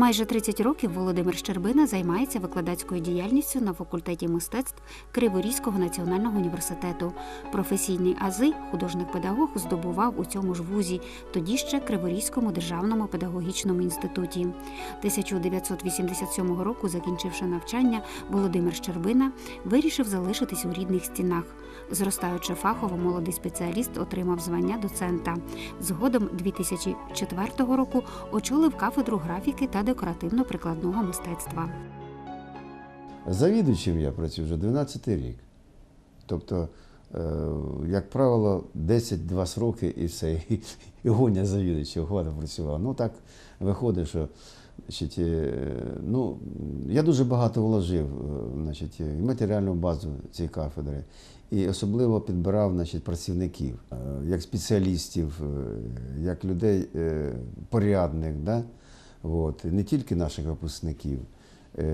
Майже 30 років Володимир Щербина займається викладацькою діяльністю на факультеті мистецтв Криворізького національного університету. Професійні ази художник-педагог здобував у цьому ж вузі, тоді ще Криворізькому державному педагогічному інституті. 1987 року, закінчивши навчання, Володимир Щербина вирішив залишитись у рідних стінах. Зростаючи фахово, молодий спеціаліст отримав звання доцента. Згодом 2004 року очолив кафедру графіки та декоративно-прикладного мистецтва. Завідувачем я працюю вже 12 рік. Тобто, е, як правило, 10-20 роки і все, і, і гоня завідувачів, года працював. Ну так виходить, що значить, е, ну, я дуже багато вложив е, значить, і матеріальну базу цієї кафедри. І особливо підбирав значить, працівників, як спеціалістів, як людей порядних, да? От, не тільки наших випускників. Е,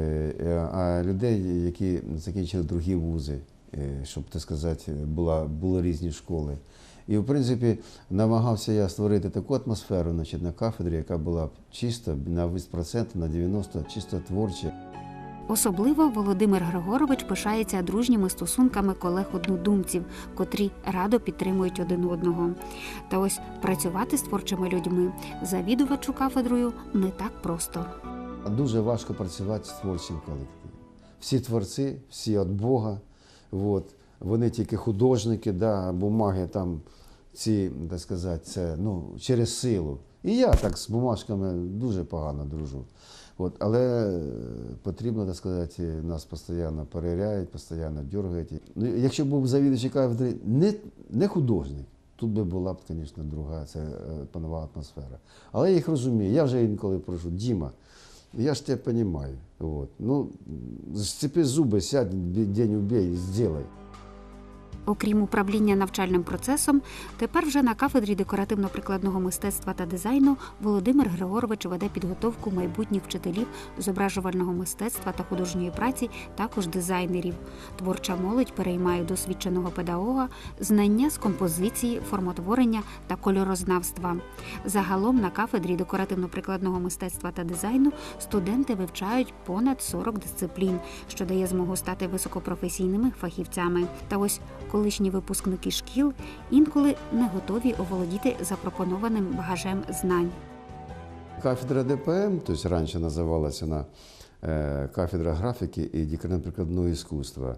е, а людей, які закінчили другі вузи, е, щоб так сказати, була, були різні школи. І, в принципі, намагався я створити таку атмосферу значить, на кафедрі, яка була чисто на 80%, на 90% чисто творча. Особливо Володимир Григорович пишається дружніми стосунками колег-однодумців, котрі радо підтримують один одного. Та ось працювати з творчими людьми завідувачу кафедрою не так просто. Дуже важко працювати з творчим колективом. Всі творці, всі від Бога. От. Вони тільки художники, да, бумаги там ці, так сказати, це ну, через силу. І я так з бумажками дуже погано дружу. От, але е, потрібно, так сказати, нас постійно перевіряють, постійно дергають. Ну, якщо був завідувач кафедри не, не художник, тут би була б, звісно, друга, це панова атмосфера. Але я їх розумію. Я вже інколи прошу, Діма, я ж тебе розумію. Вот. Ну, зцепи зуби, сядь, день убей, сделай. Окрім управління навчальним процесом, тепер вже на кафедрі декоративно-прикладного мистецтва та дизайну Володимир Григорович веде підготовку майбутніх вчителів зображувального мистецтва та художньої праці, також дизайнерів. Творча молодь переймає досвідченого педагога, знання з композиції, формотворення та кольорознавства. Загалом на кафедрі декоративно-прикладного мистецтва та дизайну студенти вивчають понад 40 дисциплін, що дає змогу стати високопрофесійними фахівцями. Та ось колишні випускники шкіл інколи не готові оволодіти запропонованим багажем знань. Кафедра ДПМ, то есть раньше называлась она э, кафедра графики и декоративно-прикладного искусства,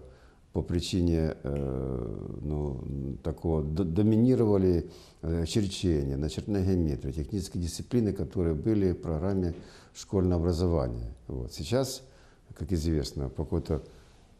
по причине э, ну, такого д- доминировали э, черчения, начертная геометрия, технические дисциплины, которые были в программе школьного образования. Вот. Сейчас, как известно, по какой-то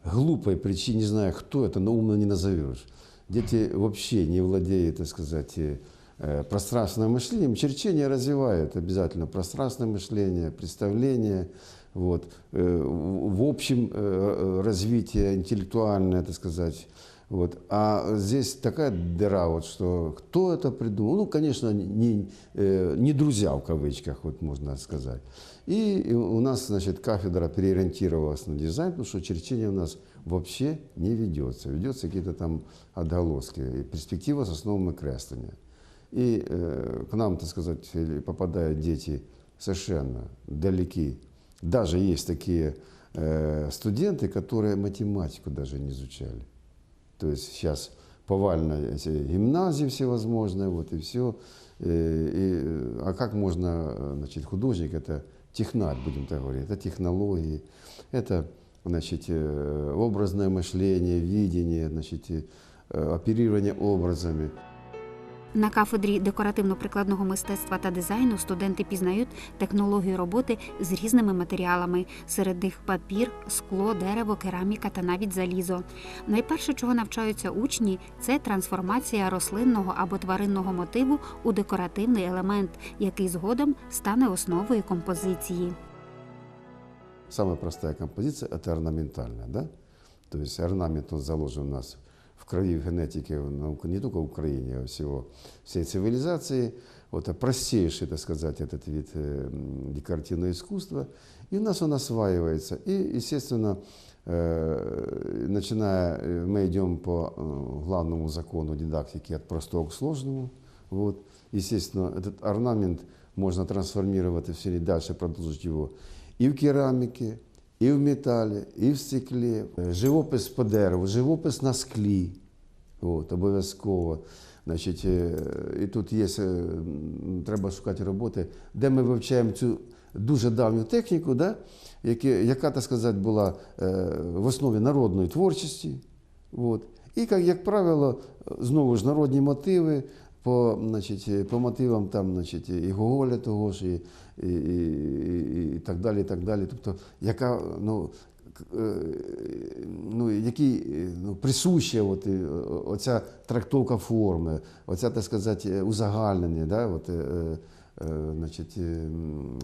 глупой причине, не знаю кто это, но умно не назовешь. Дети вообще не владеют, так сказать, э, э, пространственным мышлением. Черчение развивает обязательно пространственное мышление, представление, вот, э, в в общем э, э, развитие интеллектуальное, так сказать. Вот. А здесь такая дыра, вот, что кто это придумал? Ну, конечно, не, э, не друзья в кавычках, вот можно сказать. И у нас, значит, кафедра переориентировалась на дизайн, потому что черчение у нас вообще не ведется. Ведется какие-то там отголоски. И перспектива с основами кресления. И э, к нам, так сказать, попадают дети совершенно далеки. Даже есть такие э, студенты, которые математику даже не изучали. То есть сейчас повально эти гимназии всевозможные, вот и все. И, а как можно, э, значит, художник это технарь, будем так говорить, это технологии, это, значит, э, образное мышление, видение, значит, и, э, оперирование образами. На кафедрі декоративно-прикладного мистецтва та дизайну студенти пізнають технологію роботи з різними матеріалами. Серед них папір, скло, дерево, кераміка та навіть залізо. Найперше, чого навчаються учні, це трансформація рослинного або тваринного мотиву у декоративний елемент, який згодом стане основою композиції. Самая простая композиция – это орнаментальная, да? То есть орнамент, он у нас в в генетике, на Ук- не только в Украине, а всего, всей цивилизации. Вот это простейший, так сказать, этот вид э, м, декоративного искусства. И у нас он осваивается. И, естественно, э, начиная, э, мы идем по э, главному закону дидактики от простого к сложному. Вот. Естественно, этот орнамент можно трансформировать все и дальше продолжить его и в керамике, і в металі, і в стеклі, живопис по дереву, живопис на склі. От, обов'язково. Значить, е, і тут є, е, треба шукати роботи, де ми вивчаємо цю дуже давню техніку, да, які, яка, так сказати, була е, в основі народної творчості. От. І, як, як правило, знову ж народні мотиви, по, значить, по мотивам там, значить, і Гоголя того ж, і, і, і, і так далі. І так далі. Тобто, яка, ну, е, ну, е, ну, присуща от, е, оця трактовка форми, оця, так сказати, узагальнення, да, от, е, значить, е,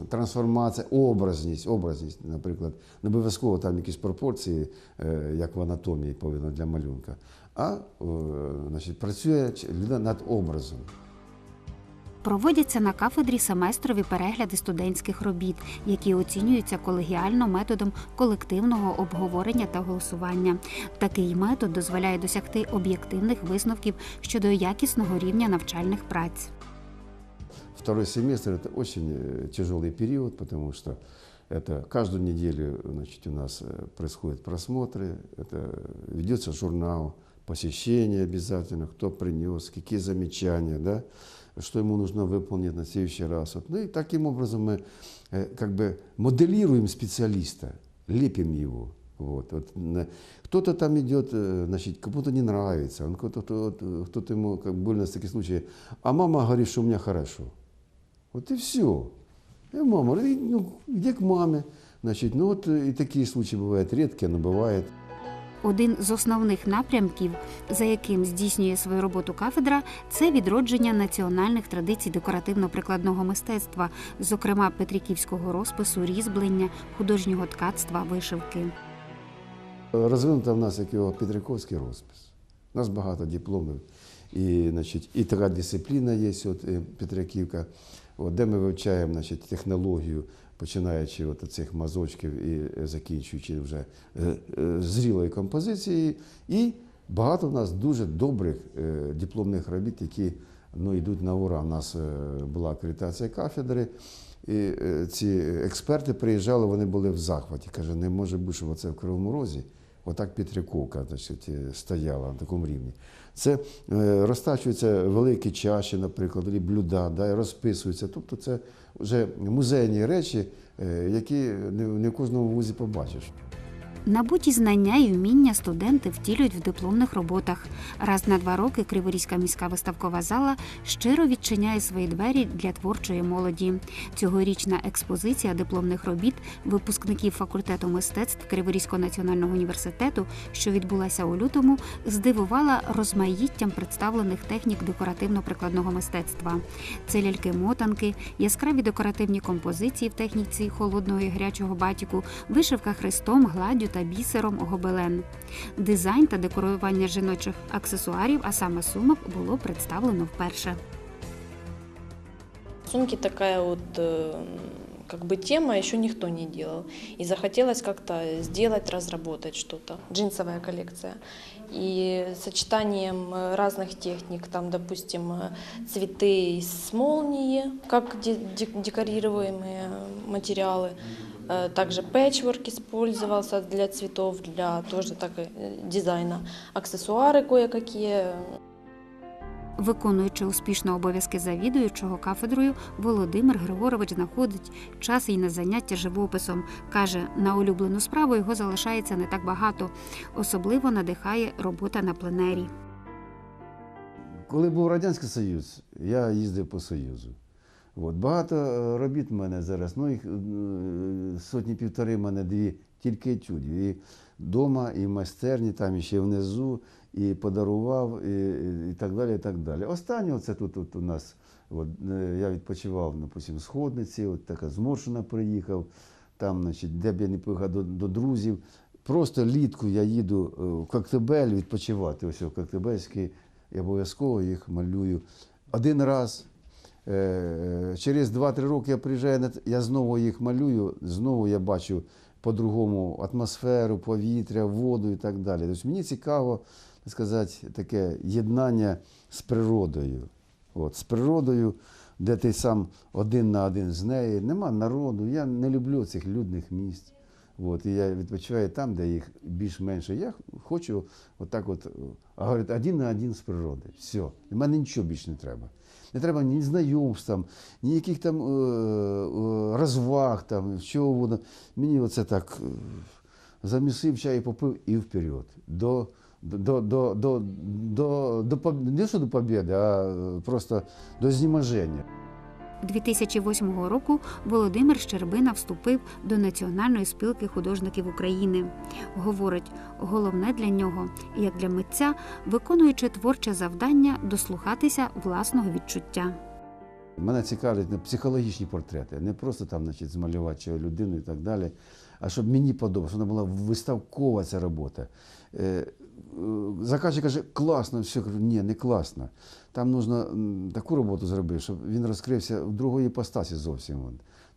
трансформація, образність, образність, наприклад, не обов'язково там якісь пропорції, як в анатомії повинно для малюнка, а значить, працює людина над образом. Проводяться на кафедрі семестрові перегляди студентських робіт, які оцінюються колегіально методом колективного обговорення та голосування. Такий метод дозволяє досягти об'єктивних висновків щодо якісного рівня навчальних праць. Второй семестр это очень э, тяжелый период, потому что это каждую неделю значит, у нас э, происходят просмотры, это ведется журнал, посещение обязательно, кто принес, какие замечания, да, Что ему нужно выполнить на следующий раз. Вот. Ну и таким образом мы э, как бы моделируем специалиста, лепим его. Вот. Вот, кто-то там идет, э, значит, кому-то не нравится, он кто-то, кто-то, кто-то ему, как были у нас такие случаи, а мама говорит, что у меня хорошо. Вот и все. И мама, ну, иди к маме. Значит, ну вот э, и такие случаи бывают редкие, но бывает. Один з основних напрямків, за яким здійснює свою роботу кафедра, це відродження національних традицій декоративно-прикладного мистецтва, зокрема петриківського розпису, різьблення, художнього ткацтва, вишивки. Розвинута в нас як його Петриковський розпис. У нас багато дипломів. І, значить, і така дисципліна є, от, е, Петриківка, от, де ми вивчаємо значить, технологію, починаючи от цих мазочків і е, закінчуючи вже е, е, зрілою композицією. І багато в нас дуже добрих дипломних робіт, які ну, йдуть на ура. У нас була акредитація кафедри. І ці експерти приїжджали, вони були в захваті. Каже, не може бути, що це в Кривому Розі. Отак Петряковка значить, стояла на такому рівні. Це розтачуються великі чаші, наприклад, блюда, да, розписуються. Тобто це вже музейні речі, е, які не, не в кожному вузі побачиш. Набуті знання і вміння студенти втілюють в дипломних роботах. Раз на два роки Криворізька міська виставкова зала щиро відчиняє свої двері для творчої молоді. Цьогорічна експозиція дипломних робіт випускників факультету мистецтв Криворізького національного університету, що відбулася у лютому, здивувала розмаїттям представлених технік декоративно-прикладного мистецтва. Це ляльки-мотанки, яскраві декоративні композиції в техніці холодного і гарячого батіку, вишивка хрестом, гладдю та бісером гобелен. Дизайн та декорування жіночих аксесуарів, а саме сумок, було представлено вперше. Сумки такая вот э, как бы тема еще никто не делал. И захотелось как-то сделать, разработать что-то. Джинсовая коллекция. И сочетанием э, разных техник, там, допустим, э, цветы с молнии, как де- де- декорируемые материалы. Э, Также пэтчворк использовался для цветов, для тоже так, э, дизайна. Аксессуары кое-какие, Виконуючи успішно обов'язки завідуючого кафедрою, Володимир Григорович знаходить час і на заняття живописом. каже, на улюблену справу його залишається не так багато. Особливо надихає робота на пленері. Коли був Радянський Союз, я їздив по Союзу. От. Багато е, робіт в мене зараз, ну їх е, сотні півтори в мене дві тільки етюдів. І вдома, і в майстерні, там і ще внизу, і подарував, і, і, так далі. і так далі. Останнє це тут, тут у нас. От, е, я відпочивав, в сходниці, от така зморшена приїхав, там, значить, де б я не поїхав до, до друзів. Просто літку я їду в Коктебель відпочивати. Ось в Коктебельський, я обов'язково їх малюю. Один раз. Е, Через 2-3 роки я приїжджаю, я знову їх малюю, знову я бачу по-другому атмосферу, повітря, воду і так далі. Тобто мені цікаво, так сказати, таке єднання з природою. От, з природою, де ти сам один на один з нею. Нема народу. Я не люблю цих людних місць. От, і я відпочиваю там, де їх більш-менше. Я хочу отак от, а говорить, один на один з природою. Все. І мене нічого більше не треба. Не треба ні знайомств, там, ніяких там е, е, розваг, там, чого воно. Мені оце так е, замісив чай, попив і вперед. До, до, до, до, до, до, не що до побєди, а е, просто до знеможення. 2008 року Володимир Щербина вступив до Національної спілки художників України. Говорить, головне для нього, як для митця, виконуючи творче завдання, дослухатися власного відчуття. Мене цікавлять психологічні портрети, не просто там, значить, змалювати людину і так далі, а щоб мені подобалося, вона була виставкова ця робота. Е, Заказчик каже, класно, все, кажу, ні, не класно. Там потрібно таку роботу зробити, щоб він розкрився в другої іпостасі зовсім.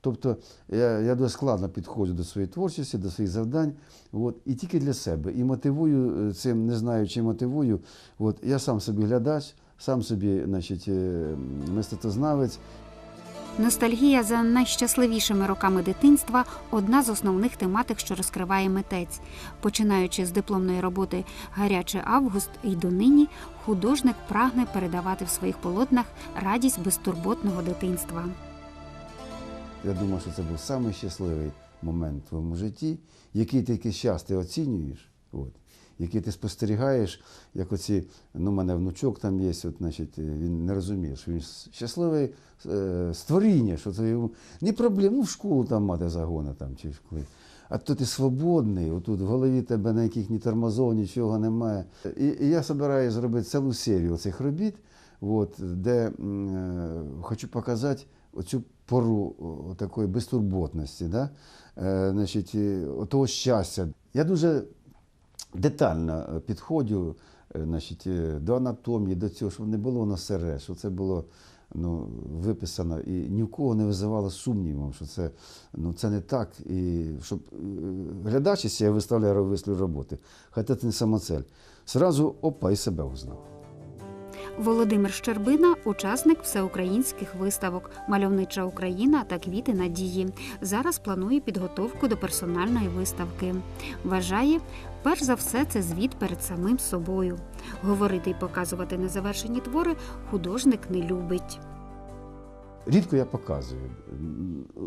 Тобто я, я дуже складно підходжу до своєї творчості, до своїх завдань, от, і тільки для себе. І мотивую е, цим, не знаю, чи мотивую. От, я сам собі глядач, сам собі значить, е, мистецтвознавець, Ностальгія за найщасливішими роками дитинства одна з основних тематик, що розкриває митець. Починаючи з дипломної роботи Гарячий август і донині, художник прагне передавати в своїх полотнах радість безтурботного дитинства. Я думаю, що це був самий щасливий момент в твоєму житті, який час ти оцінюєш, от, який ти спостерігаєш, як оці, ну, у мене внучок там є, от, значить, він не розуміє, що він щасливий е, створіння, що це йому не проблема, ну, в школу там мати загони там, чи коли. А то ти свободний, отут в голові тебе ніяких ні тормозов, нічого немає. І, і я збираюся зробити цілу серію цих робіт, от, де е, хочу показати оцю пору такої безтурботності, да? е, значить, того щастя. Я дуже детально е, підходжу е, значить, е, до анатомії, до цього, щоб не було на сере, щоб це було ну, виписано і ні в кого не визивало сумнівом, що це, ну, це не так. І щоб глядач, я виставляю вислів роботи, хоча це не самоцель, зразу опа і себе узнав. Володимир Щербина учасник всеукраїнських виставок Мальовнича Україна та Квіти надії. Зараз планує підготовку до персональної виставки. Вважає, перш за все, це звіт перед самим собою. Говорити і показувати незавершені твори художник не любить. Рідко я показую.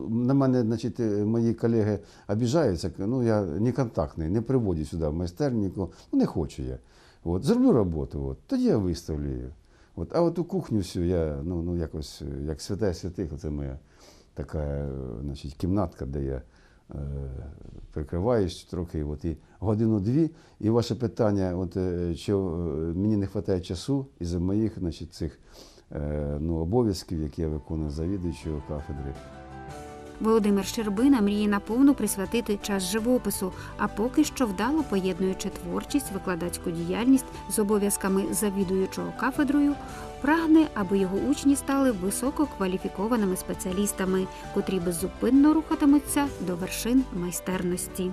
На мене, значить, мої колеги обіжаються, ну я не контактний, не приводять сюди в майстерню, ну не хочу я. От, зроблю роботу, от, тоді я виставлю її. От, а от у кухню всю я, ну, ну якось, як свята святих, це моя така значить, кімнатка, де я е, прикриваюсь трохи, от, і годину-дві. І ваше питання, от, е, що е, мені не вистачає часу із моїх значить, цих е, ну, обов'язків, які я виконую завідуючого кафедри. Володимир Щербина мріє наповну присвятити час живопису, а поки що вдало поєднуючи творчість, викладацьку діяльність з обов'язками завідуючого кафедрою, прагне, аби його учні стали висококваліфікованими спеціалістами, котрі беззупинно рухатимуться до вершин майстерності.